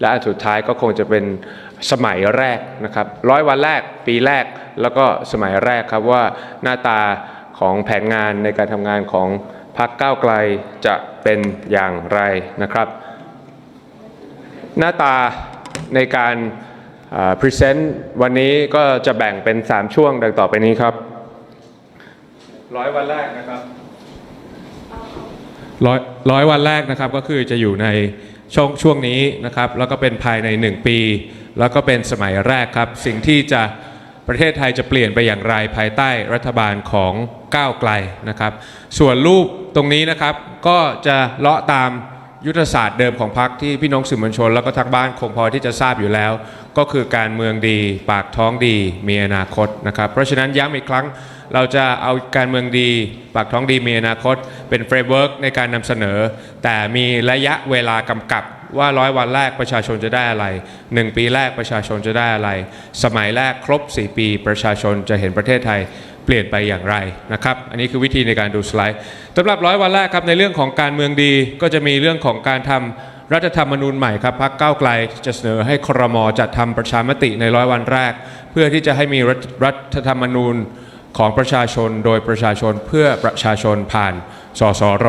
และอันสุดท้ายก็คงจะเป็นสมัยแรกนะครับร้อยวันแรกปีแรกแล้วก็สมัยแรกครับว่าหน้าตาของแผนงานในการทำงานของพรรคก้าวไกลจะเป็นอย่างไรนะครับ หน้าตาในการพรีเซนต์วันนี้ก็จะแบ่งเป็น 3 ช่วงดังต่อไปนี้ครับร้อยวันแรกนะครับร้อยร้อยวันแรกนะครับก็คือจะอยู่ใน ช่วงช่วงนี้นะครับ แล้วก็เป็นภายใน 1 ปี แล้วก็เป็นสมัยแรกครับ สิ่งที่จะประเทศไทยจะเปลี่ยนไปอย่างไรภายใต้รัฐบาลของก้าวไกลนะครับ ส่วนรูปตรงนี้นะครับก็จะเลาะตามยุทธศาสตร์เดิมของพรรคที่พี่น้องสื่อมวลชน แล้วก็ทางบ้านคงพอที่จะทราบอยู่แล้ว ก็คือการเมืองดี ปากท้องดี มีอนาคตนะครับ เพราะฉะนั้นย้ำอีกครั้ง เราจะเอาการเมืองดี ปากท้องดีมีอนาคต เป็นเฟรมเวิร์กในการนำเสนอ แต่มีระยะเวลากำกับว่าร้อยวันแรกประชาชนจะได้อะไร 1 ปีแรกประชาชนจะได้อะไร สมัยแรกครบ 4 ปีประชาชนจะเห็นประเทศไทยเปลี่ยนไปอย่างไรนะครับอันนี้คือวิธีในการดูสไลด์สำหรับร้อยวันแรกครับในเรื่องของการเมืองดีก็จะมีเรื่องของการทำรัฐธรรมนูญใหม่ครับพรรคก้าวไกลจะเสนอให้ครมจัดทำประชามติในร้อยวันแรก เพื่อที่จะให้มีรัฐรัฐธรรมนูญ ของประชาชนโดยประชาชนเพื่อประชาชนผ่านสสร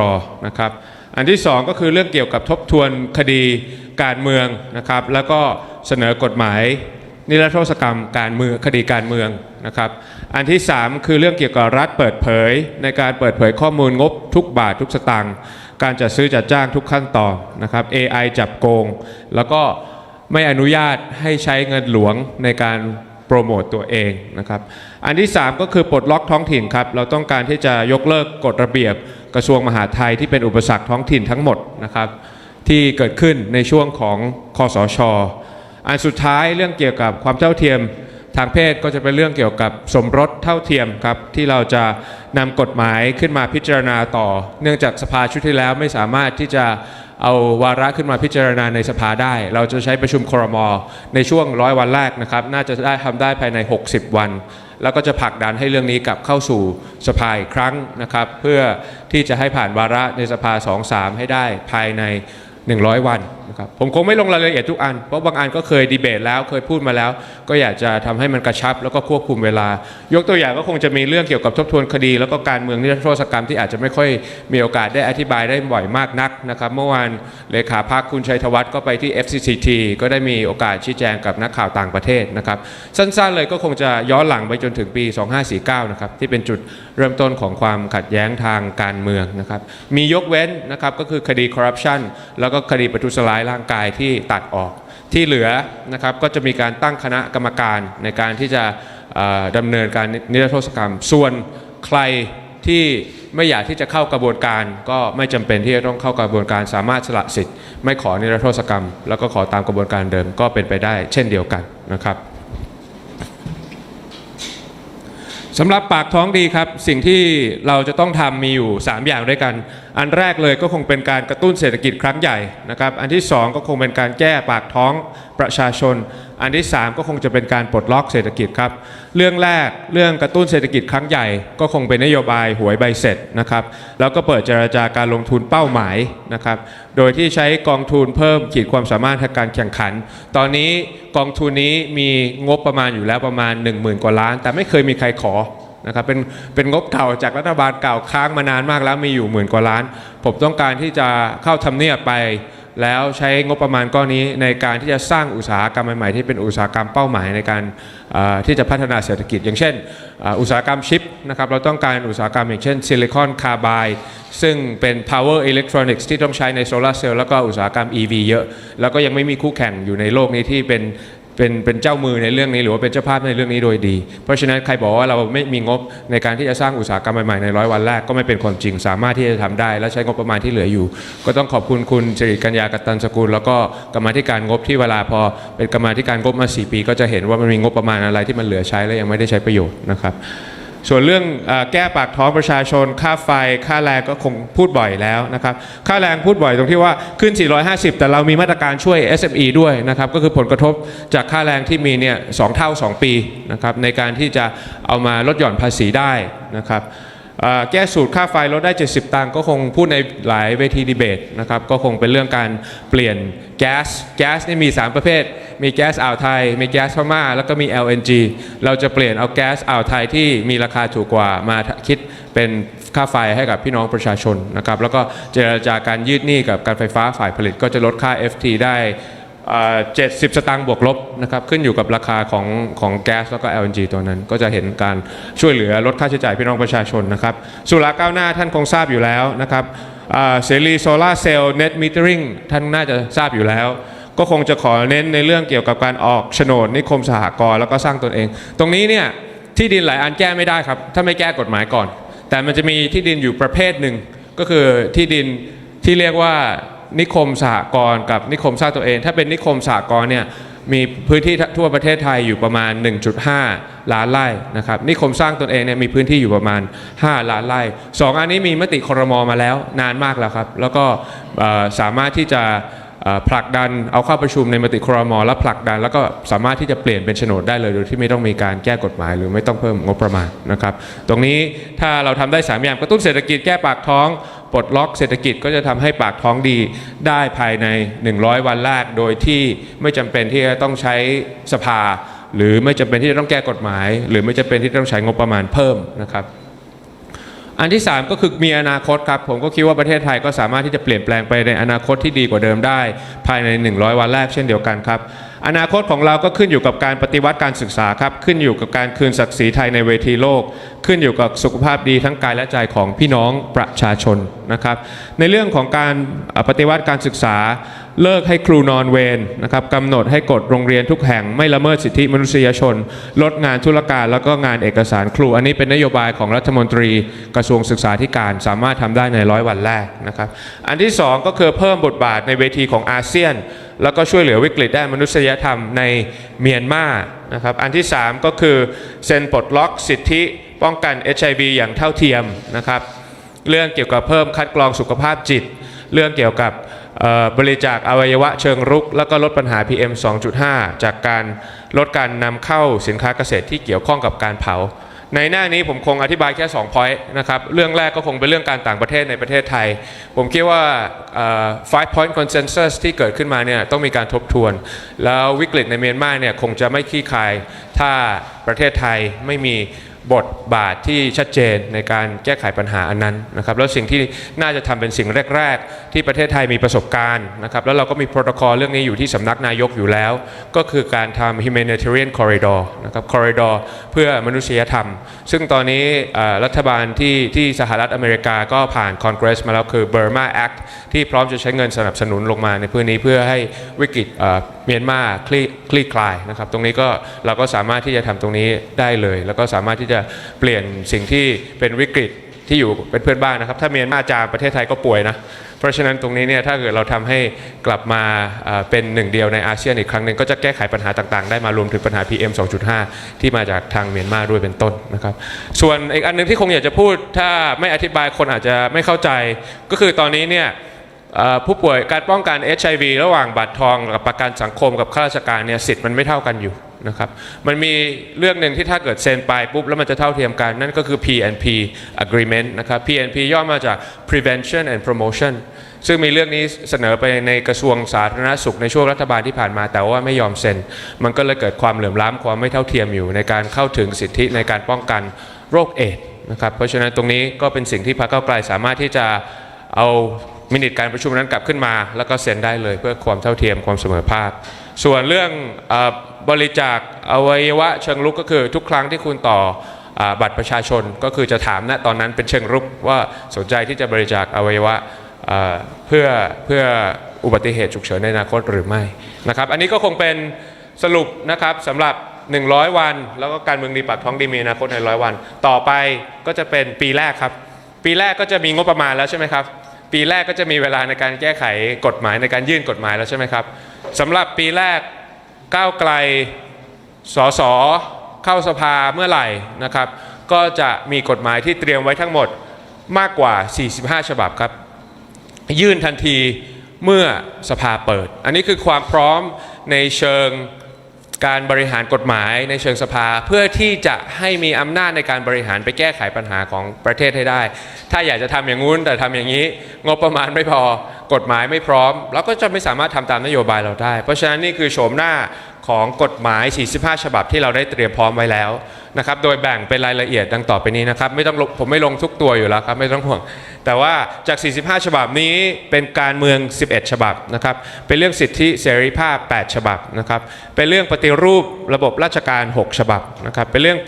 นะครับ อันที่สองก็คือเรื่องเกี่ยวกับทบทวนคดีการเมืองนะครับ แล้วก็เสนอกฎหมายนิรโทษกรรมการเมืองคดีการเมืองนะครับ อันที่ 3 คือเรื่องเกี่ยวกับรัฐเปิดเผย ในการเปิดเผยข้อมูลงบทุกบาททุกสตางค์การจัดซื้อจัดจ้างทุกขั้นตอนนะครับ AI จับโกง แล้วก็ไม่อนุญาตให้ใช้เงินหลวงในการโปรโมตตัวเองนะครับ อันที่ 3 ก็คือปลดล็อกท้องถิ่นครับเราต้องการที่จะยกเลิกกฎระเบียบกระทรวงมหาดไทยที่เป็นอุปสรรคท้องถิ่นทั้งหมดนะครับที่เกิดขึ้นในช่วงของคอสชอันสุดท้ายเรื่องเกี่ยวกับความเท่าเทียมทางเพศก็จะเป็นเรื่องเกี่ยวกับสมรสเท่าเทียมครับที่เราจะนำกฎหมายขึ้นมาพิจารณาต่อ เนื่องจากสภาชุดที่แล้วไม่สามารถที่จะเอาวาระขึ้นมาพิจารณาในสภาได้ เราจะใช้ประชุมครมในช่วงร้อยวันแรกนะครับ น่าจะได้ทำได้ภายใน 60 วัน แล้วก็จะผลักดันให้เรื่องนี้กลับเข้าสู่สภาอีกครั้งนะครับ เพื่อที่จะให้ผ่านวาระในสภา 2-3 ให้ได้ภายใน 100 วันนะครับผมคงไม่ลงรายละเอียดทุกอัน เพราะบางอันก็เคยดีเบตแล้วเคยพูดมาแล้ว ก็อยากจะทำให้มันกระชับ แล้วก็ควบคุมเวลา ยกตัวอย่างก็คงจะมีเรื่องเกี่ยวกับทบทวนคดี แล้วก็การเมืองนิรโทษกรรมที่อาจจะไม่ค่อยมีโอกาสได้อธิบายได้บ่อยมากนักนะครับเมื่อวานเลขาพักคุณชัยธวัฒน์ก็ไปที่ FCCT ก็ได้มีโอกาสชี้แจงกับนักข่าวต่างประเทศนะครับสั้นๆเลยก็คงจะย้อนหลังไปจนถึงปี 2549 นะครับที่เป็นจุดเริ่มต้นของความขัดแย้งทางการเมืองนะครับมียกเว้นนะครับก็คือคดีคอร์รัปชันแล้วก็คดีประทุษร้ายายร่างกายที่ตัดออก ที่เหลือนะครับก็จะมีการตั้งคณะกรรมการในการที่จะดำเนินการนิรโทษกรรม ส่วนใครที่ไม่อยากที่จะเข้ากระบวนการ ก็ไม่จำเป็นที่จะต้องเข้ากระบวนการสามารถสละสิทธิ์ ไม่ขอนิรโทษกรรม แล้วก็ขอตามกระบวนการเดิมก็เป็นไปได้เช่นเดียวกันนะครับ สำหรับปากท้องดีครับ สิ่งที่เราจะต้องทำมีอยู่ 3 อย่างด้วยกัน อันแรกเลยก็คงเป็นการกระตุ้นเศรษฐกิจครั้งใหญ่นะครับ อันที่ 2 ก็คงเป็นการแก้ปากท้องประชาชน อันที่ 3 ก็คงจะเป็นการปลดล็อกเศรษฐกิจครับ เรื่องแรกเรื่องกระตุ้นเศรษฐกิจครั้งใหญ่ ก็คงเป็นนโยบายหวยใบเสร็จนะครับ แล้วก็เปิดเจรจาการลงทุนเป้าหมายนะครับ โดยที่ใช้กองทุนเพิ่มขีดความสามารถทางการแข่งขัน ตอนนี้กองทุนนี้มีงบประมาณอยู่แล้วประมาณ 1 0,000 กว่าล้าน แต่ไม่เคยมีใครขอนะครับเป็นเป็นงบเก่าจากรัฐบาลเก่าค้างมานานมากแล้วมีอยู่หมื่นกว่าล้าน ผมต้องการที่จะเข้าทำเนียบไป แล้วใช้งบประมาณก้อนนี้ในการที่จะสร้างอุตสาหกรรมใหม่ๆ ที่เป็นอุตสาหกรรมเป้าหมายในการที่จะพัฒนาเศรษฐกิจ อย่างเช่น อุตสาหกรรมชิปนะครับเราต้องการอุตสาหกรรมอย่างเช่นซิลิคอนคาร์บายซึ่งเป็น power electronics ที่ต้องใช้ในโซลาร์เซลล์แล้วก็อุตสาหกรรม EV เยอะ แล้วก็ยังไม่มีคู่แข่งอยู่ในโลกนี้ที่เป็น เป็นเป็นเจ้ามือในเรื่องนี้หรือว่าเป็นเจ้าภาพในเรื่องนี้โดยดี เพราะฉะนั้นใครบอกว่าเราไม่มีงบในการที่จะสร้างอุตสาหกรรมใหม่ๆในร้อยวันแรกก็ไม่เป็นความจริง สามารถที่จะทำได้ และใช้งบประมาณที่เหลืออยู่ ก็ต้องขอบคุณคุณจริตกัญญากตันสกุล แล้วก็กรรมาธิการงบที่เวลาพอเป็นกรรมาธิการงบมา 4 ปี ก็จะเห็นว่ามันมีงบประมาณอะไรที่มันเหลือใช้และยังไม่ได้ใช้ประโยชน์นะครับ ส่วนเรื่องอแก้ปากท้องประชาชน ค่าไฟ ค่าแรงก็คงพูดบ่อยแล้วนะครับ ค่าแรงพูดบ่อยตรงที่ว่าขึ้น 450 แต่เรามีมาตรการช่วย SME ด้วยนะครับ ก็คือผลกระทบจากค่าแรงที่มีเนี่ยสองเท่า 2 ปีนะครับในการที่จะเอามาลดหย่อนภาษีได้นะครับ แก้สูตรค่าไฟลดได้ 70 ตังค์ก็คงพูดในหลายเวทีดีเบตนะครับก็คงเป็นเรื่องการเปลี่ยนแก๊สแก๊สนี่มี 3 ประเภท มีแก๊สอ่าวไทย มีแก๊สพม่า แล้วก็มี LNG เราจะเปลี่ยนเอาแก๊สอ่าวไทยที่มีราคาถูกกว่ามาคิดเป็นค่าไฟให้กับพี่น้องประชาชนนะครับแล้วก็เจรจาการยืดหนี้กับการไฟฟ้าฝ่ายผลิตก็จะลดค่า FT ได้ 70 สตางค์บวกลบนะครับขึ้นอยู่กับราคาของของแก๊สแล้วก็ LNG ตัวนั้น ก็จะเห็นการช่วยเหลือลดค่าใช้จ่ายพี่น้องประชาชนนะครับสุราก้าวหน้าท่านคงทราบอยู่แล้วนะครับเสรีโซลาร์เซลล์เน็ตมิเตอริงท่านน่าจะทราบอยู่แล้ว ก็คงจะขอเน้นในเรื่องเกี่ยวกับการออกโฉนดนิคมสหกรณ์แล้วก็สร้างตนเอง ตรงนี้เนี่ยที่ดินหลายอันแก้ไม่ได้ครับ ถ้าไม่แก้กฎหมายก่อน แต่มันจะมีที่ดินอยู่ประเภทหนึ่งก็คือที่ดินที่เรียกว่า นิคมสหกรณ์กับนิคมสร้างตัวเอง ถ้าเป็นนิคมสหกรณ์เนี่ยมีพื้นที่ทั่วประเทศไทยอยู่ประมาณ 1.5 ล้านไร่นะครับนิคมสร้างตนเองเนี่ยมีพื้นที่อยู่ประมาณ 5 ล้านไร่สองอันนี้มีมติครมมาแล้วนานมากแล้วครับ แล้วก็สามารถที่จะผลักดันเอาเข้าประชุมในมติครมแล้วผลักดัน แล้วก็สามารถที่จะเปลี่ยนเป็นโฉนดได้เลยโดยที่ไม่ต้องมีการแก้กฎหมาย หรือไม่ต้องเพิ่มงบประมาณนะครับ ตรงนี้ถ้าเราทำได้ 3 อย่างกระตุ้นเศรษฐกิจแก้ปากท้อง ปลดล็อกเศรษฐกิจก็จะทำให้ปากท้องดีได้ภายใน 100 วันแรกโดยที่ไม่จำเป็นที่จะต้องใช้สภา หรือไม่จำเป็นที่จะต้องแก้กฎหมาย หรือไม่จำเป็นที่จะต้องใช้งบประมาณเพิ่มนะครับอันที่ 3 ก็คือมีอนาคตครับ ผมก็คิดว่าประเทศไทยก็สามารถที่จะเปลี่ยนแปลงไปในอนาคตที่ดีกว่าเดิมได้ ภายใน 100 วันแรกเช่นเดียวกันครับ อนาคตของเราก็ขึ้นอยู่กับการปฏิวัติการศึกษาครับ ขึ้นอยู่กับการคืนศักดิ์ศรีไทยในเวทีโลก ขึ้นอยู่กับสุขภาพดีทั้งกายและใจของพี่น้องประชาชนนะครับ ในเรื่องของการปฏิวัติการศึกษา เลิกให้ครูนอนเวรนะครับกำหนดให้กฎโรงเรียนทุกแห่งไม่ละเมิดสิทธิมนุษยชน ลดงานธุรการแล้วก็งานเอกสารครู อันนี้เป็นนโยบายของรัฐมนตรีกระทรวงศึกษาธิการสามารถทำได้ในร้อยวันแรกนะครับ อันที่สองก็คือเพิ่มบทบาทในเวทีของอาเซียน แล้วก็ช่วยเหลือวิกฤตด้านมนุษยธรรมในเมียนมานะครับอันที่สามก็คือเซ็นปลดล็อกสิทธิป้องกัน HIV อย่างเท่าเทียมนะครับเรื่องเกี่ยวกับเพิ่มคัดกรองสุขภาพจิต เรื่องเกี่ยวกับ บริจาคอวัยวะเชิงรุก แล้วก็ลดปัญหา PM 2.5 จากการลดการนำเข้าสินค้าเกษตรที่เกี่ยวข้องกับการเผา ในหน้านี้ผมคงอธิบายแค่2 point นะครับ เรื่องแรกก็คงเป็นเรื่องการต่างประเทศในประเทศไทย ผมคิดว่า five point consensus ที่เกิดขึ้นมาเนี่ยต้องมีการทบทวน แล้ววิกฤตในเมียนมาเนี่ยคงจะไม่คลี่คลาย ถ้าประเทศไทยไม่มี บทบาทที่ชัดเจนในการแก้ไขปัญหาอันนั้นนะครับแล้วสิ่งที่น่าจะทำเป็นสิ่งแรก ๆ ที่ประเทศไทยมีประสบการณ์นะครับแล้วเราก็มีโปรโตคอลเรื่องนี้อยู่ที่สำนักนายกอยู่แล้ว ก็คือการทำ humanitarian corridor นะครับ corridor เพื่อมนุษยธรรม ซึ่งตอนนี้รัฐบาลที่ที่สหรัฐอเมริกาก็ผ่านคอนเกรสมาแล้วคือ Burma Act ที่พร้อมจะใช้เงินสนับสนุนลงมาในพื้นนี้เพื่อให้วิกฤตเมียนมาคลี่คลี่คลายนะครับตรงนี้ก็เราก็สามารถที่จะทำตรงนี้ได้เลย แล้วก็สามารถที่จะเปลี่ยนสิ่งที่เป็นวิกฤตที่อยู่เป็นเพื่อนบ้านนะครับ ถ้าเมียนมาจามประเทศไทยก็ป่วยนะ เพราะฉะนั้นตรงนี้เนี่ยถ้าเกิดเราทำให้กลับมาเป็นหนึ่งเดียวในอาเซียนอีกครั้งหนึ่งก็จะแก้ไขปัญหาต่างๆ ได้มารวมถึงปัญหา PM 2.5 ที่มาจากทางเมียนมาด้วยเป็นต้นนะครับ ส่วนอีกอันหนึงที่คงอยากจะพูด ถ้าไม่อธิบายคนอาจจะไม่เข้าใจ ก็คือตอนนี้เนี่ยผู้ป่วยการป้องกัน HIV ระหว่างบัตรทองกับประกันสังคมกับข้าราชการเนี่ยสิทธิ์มันไม่เท่ากันอยู่ นะครับมันมีเรื่องหนึ่งที่ถ้าเกิดเซ็นไปปุ๊บ แล้วมันจะเท่าเทียมกัน นั่นก็คือ PNP agreement นะครับ PNP ย่อมาจาก prevention and promotion ซึ่งมีเรื่องนี้เสนอไปในกระทรวงสาธารณสุขในช่วงรัฐบาลที่ผ่านมา แต่ว่าไม่ยอมเซ็น มันก็เลยเกิดความเหลื่อมล้ำความไม่เท่าเทียมอยู่ในการเข้าถึงสิทธิในการป้องกันโรคเอดนะครับเพราะฉะนั้นตรงนี้ก็เป็นสิ่งที่พรรคเก้าไกลสามารถที่จะเอา มินิทการประชุมนั้นกลับขึ้นมา แล้วก็เซ็นได้เลยเพื่อความเท่าเทียมความเสมอภาค ส่วนเรื่องอบริจาคอวัยวะเชิงลุกก็คือทุกครั้งที่คุณต่ออบัตรประชาชนก็คือจะถามณตอนนั้นเป็นเชิงรุกว่าสนใจที่จะบริจาคอวัยวะเพื่อเพื่ออุบัติเหตุฉุกเฉินในอนาคตหรือไม่นะครับ อันนี้ก็คงเป็นสรุปนะครับสำหรับ 100 วัน แล้วก็การเมืองดีปากท้องดีมีอนาคตในร้อยวัน ต่อไปก็จะเป็นปีแรกครับ ปีแรกก็จะมีงบประมาณแล้วใช่ไหมครับ ปีแรกก็จะมีเวลาในการแก้ไขกฎหมายในการยื่นกฎหมายแล้วใช่ไหมครับสำหรับปีแรกก้าวไกลสสเข้าสภาเมื่อไหร่นะครับ ก็จะมีกฎหมายที่เตรียมไว้ทั้งหมดมากกว่า 45 ฉบับครับ ยื่นทันทีเมื่อสภาเปิด อันนี้คือความพร้อมในเชิง การบริหารกฎหมายในเชิงสภา เพื่อที่จะให้มีอำนาจในการบริหารไปแก้ไขปัญหาของประเทศให้ได้ ถ้าอยากจะทำอย่างงู้นแต่ทำอย่างนี้ งบประมาณไม่พอกฎหมายไม่พร้อม เราก็จะไม่สามารถทำตามนโยบายเราได้ เพราะฉะนั้นนี่คือโฉมหน้า ของกฎหมาย 45 ฉบับที่เราได้เตรียมพร้อมไว้แล้วนะครับโดยแบ่งเป็นรายละเอียดดังต่อไปนี้นะครับไม่ต้องผมไม่ลงทุกตัวอยู่แล้วครับไม่ต้องห่วง แต่ว่าจาก 45 ฉบับนี้เป็นการเมือง 11 ฉบับนะครับเป็นเรื่องสิทธิเสรีภาพ 8 ฉบับนะครับเป็นเรื่องปฏิรูประบบราชการ 6 ฉบับนะครับเป็นเรื่อง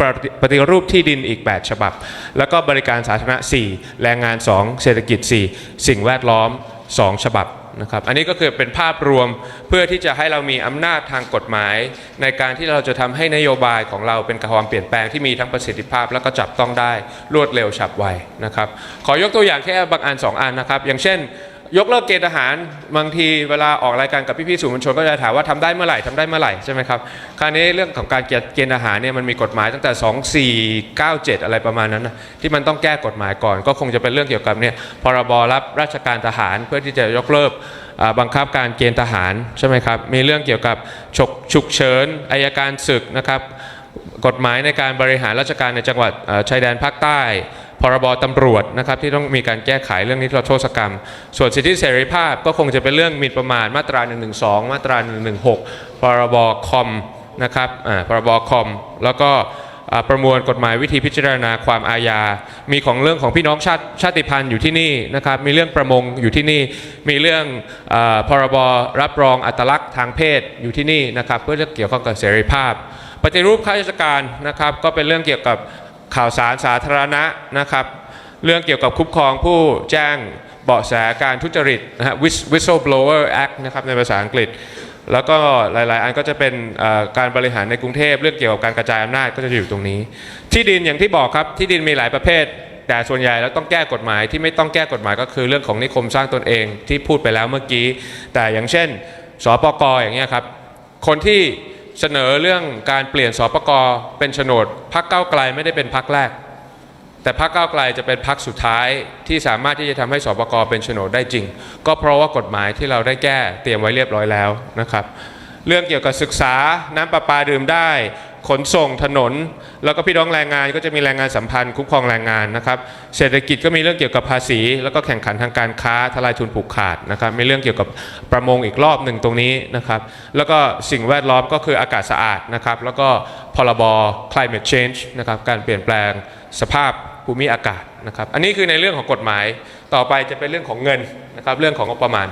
ปฏิรูปที่ดินอีก 8 ฉบับ แล้วก็บริการสาธารณะ 4 แรงงาน 2 เศรษฐกิจ 4 สิ่งแวดล้อม 2 ฉบับ นะครับอันนี้ก็คือเป็นภาพรวมเพื่อที่จะให้เรามีอำนาจทางกฎหมาย ในการที่เราจะทำให้นโยบายของเราเป็นความเปลี่ยนแปลงที่มีทั้งประสิทธิภาพ และก็จับต้องได้รวดเร็วฉับไวนะครับขอยกตัวอย่างแค่บางอันสองอันนะครับอย่างเช่น ยกเลิกเกณฑ์ทหารบางทีเวลาออกรายการกับพี่ๆสื่อมวลชนก็จะถามว่าทำได้เมื่อไหร่ทำได้เมื่อไหร่ใช่ไหมครับคราวนี้เรื่องของการเกณฑ์ทหารเนี่ยมันมีกฎหมายตั้งแต่ 2497 อะไรประมาณนั้นนะที่มันต้องแก้กฎหมายก่อน ก็คงจะเป็นเรื่องเกี่ยวกับเนี่ยพรบรับราชการทหารเพื่อที่จะยกเลิกบังคับการเกณฑ์ทหารใช่ไหมครับมีเรื่องเกี่ยวกับฉกฉุกเฉินอายการศึกนะครับกฎหมายในการบริหารราชการในจังหวัดชายแดนภาคใต้ พรบตำรวจนะครับที่ต้องมีการแก้ไขเรื่องนิรโทษกรรม ส่วนสิทธิเสรีภาพก็คงจะเป็นเรื่องหมีประมาทมาตรา 112 มาตรา 116 พรบคอมนะครับอ่าพรบคอม แล้วก็ประมวลกฎหมายวิธีพิจารณาความอาญา มีของเรื่องของพี่น้องชาติชาติพันธุ์อยู่ที่นี่นะครับ มีเรื่องประมงอยู่ที่นี่ มีเรื่องอาพรบรับรองอัตลักษณ์ทางเพศอยู่ที่นี่นะครับเพื่อจะเกี่ยวข้องกับเสรีภาพ ปฏิรูปข้าราชการนะครับก็เป็นเรื่องเกี่ยวกับ ข่าวสารสาธารณะนะครับ เรื่องเกี่ยวกับคุ้มครองผู้แจ้งเบาะแสการทุจริตนะฮะ whistle blower act นะครับในภาษาอังกฤษ แล้วก็หลาย ๆ อันก็จะเป็นการบริหารในกรุงเทพเรื่องเกี่ยวกับการกระจายอำนาจก็จะอยู่ตรงนี้ ที่ดินอย่างที่บอกครับที่ดินมีหลายประเภท แต่ส่วนใหญ่แล้วต้องแก้กฎหมายที่ไม่ต้องแก้กฎหมายก็คือเรื่องของนิคมสร้างตนเองที่พูดไปแล้วเมื่อกี้ แต่อย่างเช่นสปกอย่างเงี้ยครับคนที่ เสนอเรื่องการเปลี่ยนสปกเป็นโฉนดพักเก้าไกลไม่ได้เป็นพักแรก แต่พรรคก้าไกลจะเป็นพรรคสุดท้ายที่สามารถที่จะทำให้สปกเป็นโฉนดได้จริง ก็เพราะว่ากฎหมายที่เราได้แก้เตรียมไว้เรียบร้อยแล้วนะครับ เรื่องเกี่ยวกับศึกษาน้ำประปาดื่มได้ ขนส่งถนน แล้วก็พี่น้องแรงงานก็จะมีแรงงานสัมพันธ์คุ้มครองแรงงานนะครับเศรษฐกิจก็มีเรื่องเกี่ยวกับภาษี แล้วก็แข่งขันทางการค้าทลายทุนผูกขาดนะครับมีเรื่องเกี่ยวกับประมงอีกรอบหนึ่งตรงนี้นะครับแล้วก็สิ่งแวดล้อมก็คืออากาศสะอาดนะครับแล้วก็พรบ climate change นะครับการเปลี่ยนแปลงสภาพภูมิอากาศนะครับอันนี้คือในเรื่องของกฎหมายต่อไปจะเป็นเรื่องของเงินนะครับเรื่องของงบประมาณ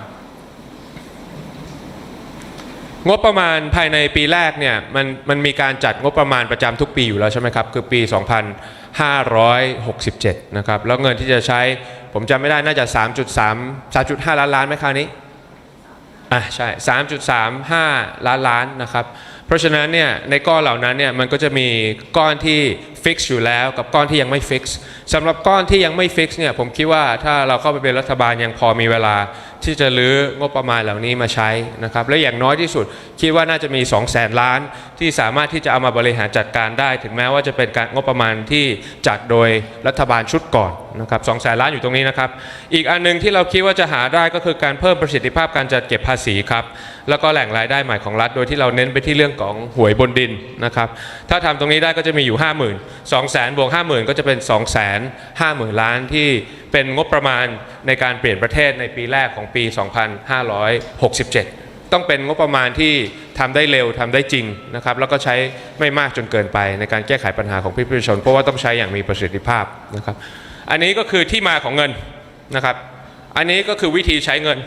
งบประมาณภายในปีแรกเนี่ยมันมันมีการจัดงบประมาณประจำทุกปีอยู่แล้วใช่ไหมครับคือปี 2567 นะครับแล้วเงินที่จะใช้ผมจำไม่ได้น่าจะ 3.3 3.5 ล้านล้านไหมคราวนี้อะใช่ 3.35 ล้านล้านนะครับเพราะฉะนั้นเนี่ยในก้อนเหล่านั้นเนี่ยมันก็จะมีก้อนที่ ฟิกซ์อยู่แล้วกับก้อนที่ยังไม่ฟิกซ์สำหรับก้อนที่ยังไม่ฟิกซ์เนี่ยผมคิดว่าถ้าเราเข้าไปเป็นรัฐบาลยังพอมีเวลา ที่จะลื้องบประมาณเหล่านี้มาใช้นะครับและอย่างน้อยที่สุดคิดว่าน่าจะมี 2 0 0แสนล้าน ที่สามารถที่จะเอามาบริหารจัดการได้ ถึงแม้ว่าจะเป็นการงบประมาณที่จัดโดยรัฐบาลชุดก่อนนะครับสองแสนล้านอยู่ตรงนี้นะครับอีกอันหนึงที่เราคิดว่าจะหาได้ก็คือการเพิ่มประสิทธิภาพการจัดเก็บภาษีครับแล้วก็แหล่งรายได้ใหม่ของรัฐโดยที่เราเน้นไปที่เรื่องของหวยบนดินนะครับถ้าทำตรงนี้ได้ก็จะมีอยู่ 5 0,000 2 0 0 0 0บวก50,000 ก็จะเป็น 2 5 0 0 0 0 ล้านที่เป็นงบประมาณในการเปลี่ยนประเทศในปีแรกของปี 2567 ต้องเป็นงบประมาณที่ทำได้เร็วทำได้จริงนะครับแล้วก็ใช้ไม่มากจนเกินไปในการแก้ไขปัญหาของพี่ประชาชน เพราะว่าต้องใช้อย่างมีประสิทธิภาพนะครับอันนี้ก็คือที่มาของเงินนะครับอันนี้ก็คือวิธีใช้เงิน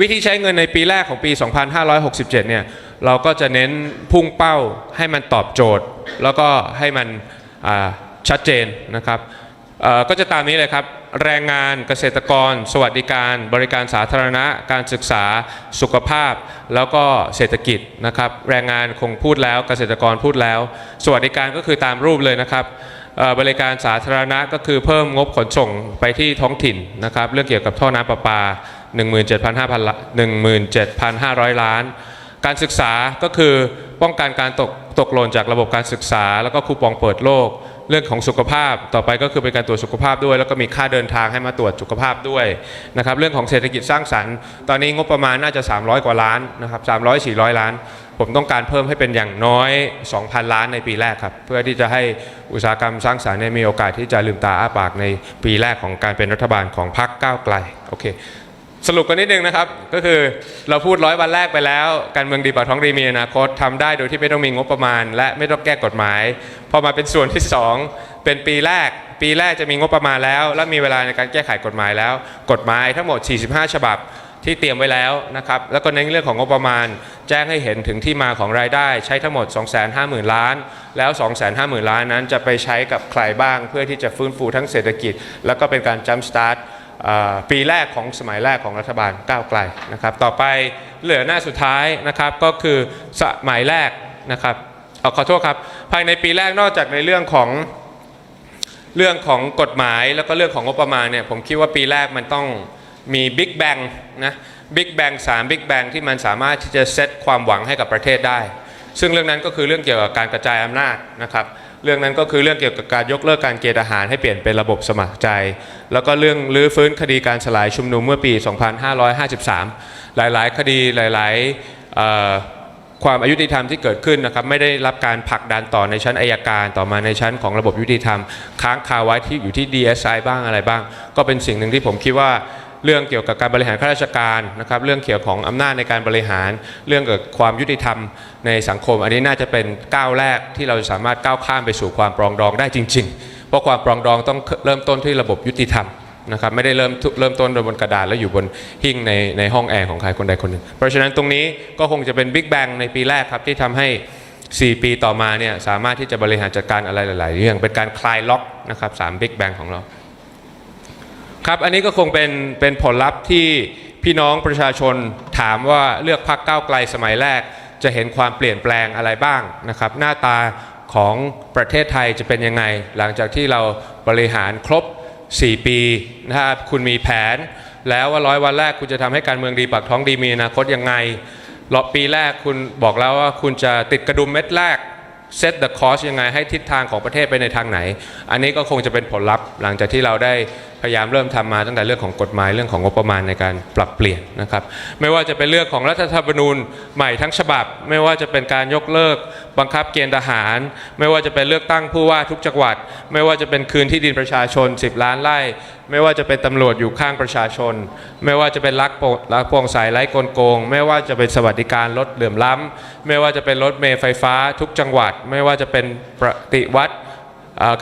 วิธีใช้เงินในปีแรกของปี 2567 เนี่ย เราก็จะเน้นพุ่งเป้าให้มันตอบโจทย์ แล้วก็ให้มันชัดเจนนะครับก็จะตามนี้เลยครับ แรงงานเกษตรกร สวัสดิการ บริการสาธารณะ การศึกษาสุขภาพ แล้วก็เศรษฐกิจนะครับ แรงงานคงพูดแล้วเกษตรกรพูดแล้ว สวัสดิการก็คือตามรูปเลยนะครับบริการสาธารณะก็คือเพิ่มงบขนส่งไปที่ท้องถิ่นนะครับ เรื่องเกี่ยวกับท่อน้ำประปา 17,500ละ17,500ล้าน การศึกษาก็คือป้องกันการตกตกหล่นจากระบบการศึกษา แล้วก็คูปองเปิดโลก เรื่องของสุขภาพต่อไปก็คือเป็นการตรวจสุขภาพด้วย แล้วก็มีค่าเดินทางให้มาตรวจสุขภาพด้วยนะครับเรื่องของเศรษฐกิจสร้างสรรค์ ตอนนี้งบประมาณน่าจะ 300 กว่าล้านนะครับ300 400 ล้าน ผมต้องการเพิ่มให้เป็นอย่างน้อย 2,000 ล้านในปีแรกครับเพื่อที่จะให้อุตสาหกรรมสร้างสรรค์เนี่ยมีโอกาสที่จะลืมตาอ้าปากในปีแรกของการเป็นรัฐบาลของพรรคก้าวไกลโอเค สรุปกันนิดนึงนะครับ ก็คือเราพูดร้อยวันแรกไปแล้ว การเมืองดีปากท้องดีมีอนาคตทำได้โดยที่ไม่ต้องมีงบประมาณ และไม่ต้องแก้กฎหมาย พอมาเป็นส่วนที่ 2 เป็นปีแรก ปีแรกจะมีงบประมาณแล้ว และมีเวลาในการแก้ไขกฎหมายแล้ว กฎหมายทั้งหมด 45 ฉบับที่เตรียมไว้แล้วนะครับแล้วก็ในเรื่องของงบประมาณ แจ้งให้เห็นถึงที่มาของรายได้ ใช้ทั้งหมด 250,000 ล้าน แล้ว 250,000 ล้านนั้นจะไปใช้กับใครบ้าง เพื่อที่จะฟื้นฟูทั้งเศรษฐกิจ แล้วก็เป็นการจัมสตาร์ท ปีแรกของสมัยแรกของรัฐบาลก้าวไกลนะครับ ต่อไปเหลือหน้าสุดท้ายนะครับก็คือสมัยแรกนะครับเอาขอโทษครับ ภายในปีแรกนอกจากในเรื่องของเรื่องของกฎหมายแล้วก็เรื่องของงบประมาณเนี่ยผมคิดว่าปีแรกมันต้องมีบิ๊กแบงนะบิ๊กแบงสามบิ๊กแบงที่มันสามารถที่จะเซตความหวังให้กับประเทศได้ ซึ่งเรื่องนั้นก็คือเรื่องเกี่ยวกับการกระจายอำนาจนะครับ เรื่องนั้นก็คือเรื่องเกี่ยวกับการยกเลิกการเกณฑ์ทหารให้เปลี่ยนเป็นระบบสมัครใจ แล้วก็เรื่องรื้อฟื้นคดีการสลายชุมนุมเมื่อปี 2553 หลายๆ คดีหลายๆความอายุติธรรมที่เกิดขึ้นนะครับไม่ได้รับการผลักดันต่อในชั้นอายการต่อมาในชั้นของระบบยุติธรรม ค้างคาไว้ที่อยู่ที่ DSI บ้างอะไรบ้าง ก็เป็นสิ่งหนึ่งที่ผมคิดว่า เรื่องเกี่ยวกับการบริหารข้าราชการนะครับเรื่องเกี่ยวของอำนาจในการบริหาร เรื่องเกี่ยวกับความยุติธรรมในสังคม อันนี้น่าจะเป็นก้าวแรกที่เราจะสามารถก้าวข้ามไปสู่ความปรองดองได้จริง ๆ เพราะความปรองดองต้องเริ่มต้นที่ระบบยุติธรรมนะครับไม่ได้เริ่มเริ่มต้นบนกระดาษแล้วอยู่บนหิ้งในในห้องแอร์ของใครคนใดคนหนึ่ง เพราะฉะนั้นตรงนี้ก็คงจะเป็นบิ๊กแบงในปีแรกครับที่ทำให้ 4 ปีต่อมาเนี่ยสามารถที่จะบริหารจัดการอะไรหลาย ๆ เรื่องเป็นการคลายล็อกนะครับสามบิ๊กแบงของเรา ครับ อันนี้ก็คงเป็นเป็นผลลัพธ์ที่พี่น้องประชาชนถามว่าเลือกพักก้าวไกลสมัยแรก จะเห็นความเปลี่ยนแปลงอะไรบ้างนะครับ หน้าตาของประเทศไทยจะเป็นยังไง หลังจากที่เราบริหารครบ 4 ปีนะครับคุณมีแผน แล้วว่าร้อยวันแรกคุณจะทำให้การเมืองดีปากท้องดีมีอนาคตยังไงรอบปีแรกคุณบอกแล้วว่าคุณจะติดกระดุมเม็ดแรกเซต the course ยังไงให้ทิศทางของประเทศไปในทางไหน อันนี้ก็คงจะเป็นผลลัพธ์หลังจากที่เราได้ พยายามเริ่มทำมาตั้งแต่เรื่องของกฎหมายเรื่องของงบประมาณในการปรับเปลี่ยนนะครับ ไม่ว่าจะเป็นเรื่องของรัฐธรรมนูญใหม่ทั้งฉบับ ไม่ว่าจะเป็นการยกเลิก บังคับเกณฑ์ทหาร ไม่ว่าจะเป็นเลือกตั้งผู้ว่าทุกจังหวัด ไม่ว่าจะเป็นคืนที่ดินประชาชน 10 ล้านไร่ ไม่ว่าจะเป็นตำรวจอยู่ข้างประชาชน ไม่ว่าจะเป็นรักโปร่งรักโปร่งใสไร้กลโกง ไม่ว่าจะเป็นสวัสดิการลดเหลื่อมล้ำไม่ว่าจะเป็นรถเมล์ไฟฟ้าทุกจังหวัด ไม่ว่าจะเป็นปฏิวัติ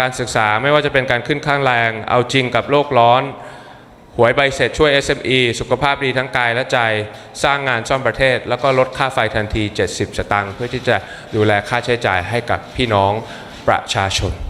การศึกษาไม่ว่าจะเป็นการขึ้นข้างแรง เอาจริงกับโลกร้อน หวยใบเสร็จช่วย SME สุขภาพดีทั้งกายและใจ สร้างงานซ่อมประเทศ แล้วก็ลดค่าไฟทันที 70 สตางค์เพื่อที่จะดูแลค่าใช้จ่ายให้กับพี่น้องประชาชน